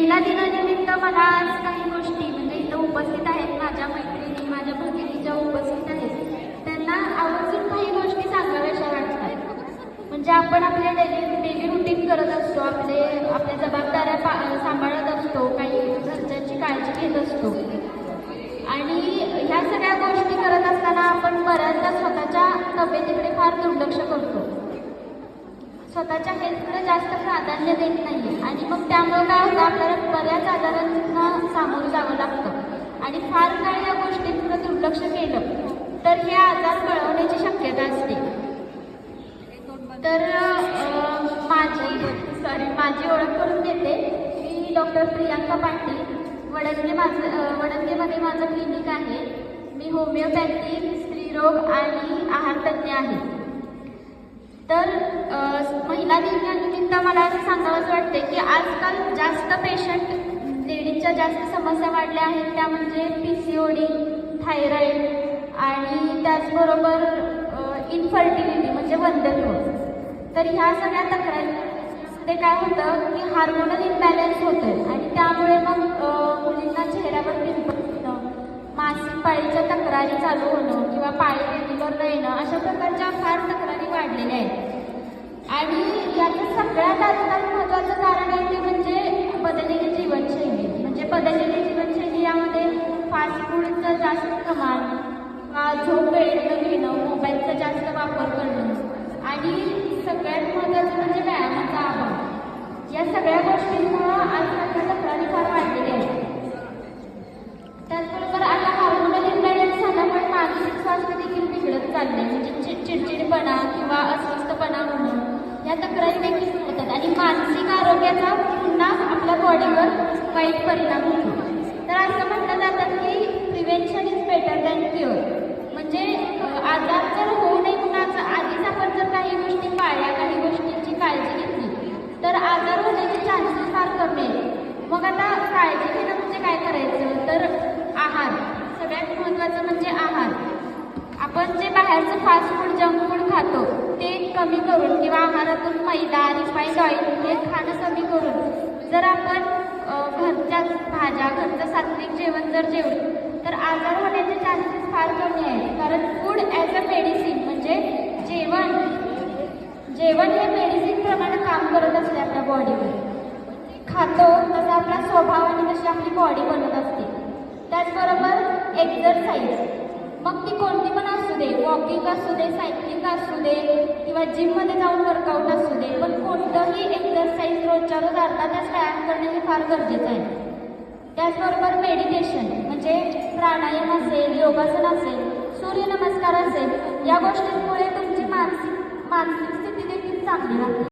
महिला दिनानिमित्त मला आज काही गोष्टी म्हणजे इथं उपस्थित आहेत माझ्या मैत्रिणी माझ्या भगिनीच्या उपस्थित आहेत. त्यांना आवर्जून काही गोष्टी सांगाव्याशा वाटतात. म्हणजे आपण आपल्या डेली डेली रुटीन करत असतो आपले आपल्या जबाबदाऱ्या पा सांभाळत असतो काही घरच्यांची काळजी घेत असतो. आणि ह्या सगळ्या गोष्टी करत असताना आपण बऱ्याचदा स्वतःच्या तब्येतीकडे फार दुर्लक्ष करतो स्वतःच्या हेल्थकडे जास्त प्राधान्य देत नाही. आणि मग त्यामुळे काय होतं? आपल्याला बऱ्याच आजारांना सामोरं जावं लागतं. आणि फार काळ या गोष्टींकडे दुर्लक्ष केलं तर हे आजार बळवण्याची शक्यता असते. तर माझी सॉरी माझी ओळख करून देते. मी डॉक्टर प्रियांका पाटील वडंगे माझं वडंगेमध्ये माझं क्लिनिक आहे. मी होमिओपॅथी स्त्रीरोग आणि आहारतज्ञ आहे. तर महिला दिनानिमित्त मला असं सांगावंच वाटते की आजकाल जास्त पेशंट लेडीजच्या जास्त समस्या वाढल्या आहेत. त्या म्हणजे P C O D thyroid आणि त्याचबरोबर इन्फर्टिलिटी म्हणजे वंध्यत्व तर ह्या सगळ्या तक्रारी काय होतं की हार्मोनल इम्बॅलन्स होतं आणि त्यामुळे मग मुलींना चेहऱ्यावर पिंपल मासिक पाळीच्या तक्रारी चालू होणं वाढलेले आहेत. आणि याचं सगळ्यात आजकाल महत्त्वाचं कारण आहे ते म्हणजे बदललेली जीवनशैली. म्हणजे बदललेली जीवनशैली यामध्ये फास्ट फूडचं जास्त प्रमाण झोप वेळेनं घेणं मोबाईलचा जास्त वापर करणं आणि सगळ्यात महत्त्वाचं म्हणजे व्यायामाचा अभाव. या सगळ्या गोष्टींमुळं आजकालच्या तक्रारी फार वाढलेल्या आहेत. त्याचबरोबर आता हार्मोनल इम्बॅलन्स पण मानसिक स्वास्थ्य देखील बिघडत चालले म्हणजे चिडचिडपणा किंवा अस्वस्थपणा होणं या तक्रारी देखील होतात आणि मानसिक आरोग्याचा पुन्हा आपल्या बॉडीवर वाईट परिणाम होतो. तर असं म्हटलं जातं की prevention is better than cure म्हणजे आजार जर होऊ नये कुणाचा आधीच आपण जर काही गोष्टी पाळल्या काही गोष्टींची काळजी घेतली तर आजार होण्याचे चान्सेस फार कमी आहेत. मग आता काळजी घेणं म्हणजे काय करायचं? तर आहार. सगळ्यात महत्त्वाचं म्हणजे आहार. आपण जे बाहेरचं फास्ट फूड जंक फूड खातो कमी करून किंवा आहारातून मैदा रिफाईंड ऑइल हे खाणं कमी करून जर आपण घरच्या घरच्याच भाज्या घरचं सात्विक जेवण जर जेवलं तर आजार होण्याचे चान्सेस फार कमी आहेत. कारण फूड ॲज अ मेडिसिन म्हणजे जेवण. जेवण हे मेडिसिन प्रमाणे काम करत असते आपल्या बॉडीवर खातो तसा आपला स्वभाव आणि तशी आपली बॉडी बनत असते. त्याचबरोबर एक्झरसाईज मग ती कोणती पण असू दे वॉकिंग असू दे सायकलिंग असू दे किंवा जिममध्ये जाऊन वर्कआउट असू दे पण कोणतंही एक्झरसाईज रोजच्या रोज अर्धा तास व्यायाम करणे हे फार गरजेचं आहे. त्याचबरोबर मेडिटेशन म्हणजे प्राणायाम असेल योगासन असेल सूर्यनमस्कार असेल या गोष्टींमुळे तुमची मानसिक मानसिक स्थिती देखील चांगली राहते.